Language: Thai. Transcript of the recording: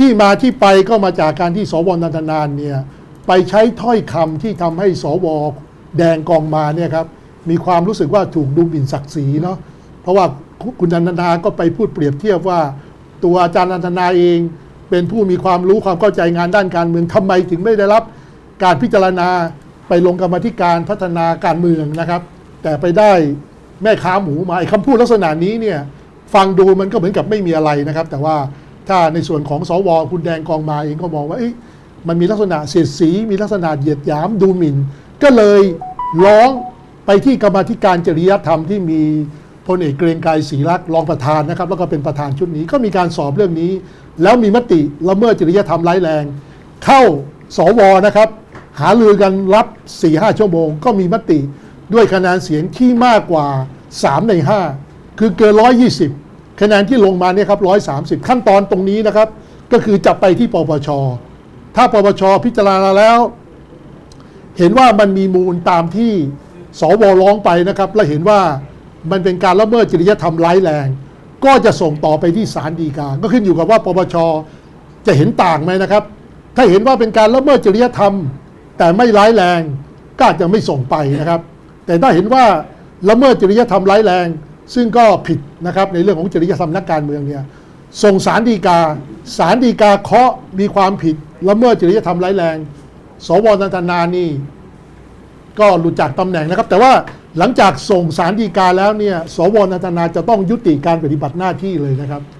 ที่มาที่ไปก็มาจากการที่สวนันทนานเนี่ยไปใช้ถ้อยคำที่ทำให้สวแดงกองมาเนี่ยครับมีความรู้สึกว่าถูกดูหมิ่นศักดิ์ศรีเนาะเพราะว่าคุณนันทนาก็ไปพูดเปรียบเทียบว่า ตัวอาจารย์นันทนาเอง เป็นผู้มีความรู้ความเข้าใจงานด้านการเมืองทำไมถึงไม่ได้รับ การพิจารณาไปลงกรรมธิการพัฒนาการเมืองนะครับ แต่ไปได้แม่ค้าหมูมาไอ้คำพูดลักษณะนี้เนี่ยฟังดูมันก็เหมือนกับไม่มีอะไรนะครับ แต่ว่า ถ้าในส่วนของสวคุณแดงกองมาเองก็มองว่ามันมีลักษณะเสียดสี มีลักษณะเหยียดหยามดูหมิ่น ก็เลยร้องไปที่กรรมธิการจริยธรรมที่มีพลเอกเกรียงไกรศรีรักษ์รองประธานนะครับ แล้วก็เป็นประธานชุดนี้ก็มีการสอบเรื่องนี้ แล้วมีมติละเมิดจริยธรรมร้ายแรง เข้าสวนะครับ หาลือกันรับ 4-5ชั่วโมง ก็มีมติด้วยคะแนนเสียงที่มากกว่า 3 ใน 5 คือเกิน120 คะแนนที่ลงมาเนี่ยครับ130ขั้นตอนตรงนี้นะครับ ก็คือจะไปที่ปปช ถ้าปปชพิจารณาแล้ว เห็นว่ามันมีมูลตามที่สวร้องไปนะครับ และเห็นว่ามันเป็นการละเมิดจริยธรรมร้ายแรง ก็จะส่งต่อไปที่ศาลฎีกา ก็ขึ้นอยู่กับว่าปปชจะเห็นต่างไหมนะครับ ถ้าเห็นว่าเป็นการละเมิดจริยธรรม แต่ไม่ร้ายแรงก็อาจจะไม่ส่งไปนะครับ แต่ถ้าเห็นว่าละเมิดจริยธรรมร้ายแรง ซึ่งก็ผิดนะครับในเรื่องของจริยธรรมนักการเมืองเนี่ยส่งสารดีกาสารดีกาเคาะมีความผิดละเมิดจริยธรรมร้ายแรง สวนันทนานี่ ก็หลุดจากตำแหน่งนะครับ แต่ว่าหลังจากส่งสารดีกาแล้วเนี่ย สวนันทนาจะต้องยุติการปฏิบัติหน้าที่เลยนะครับ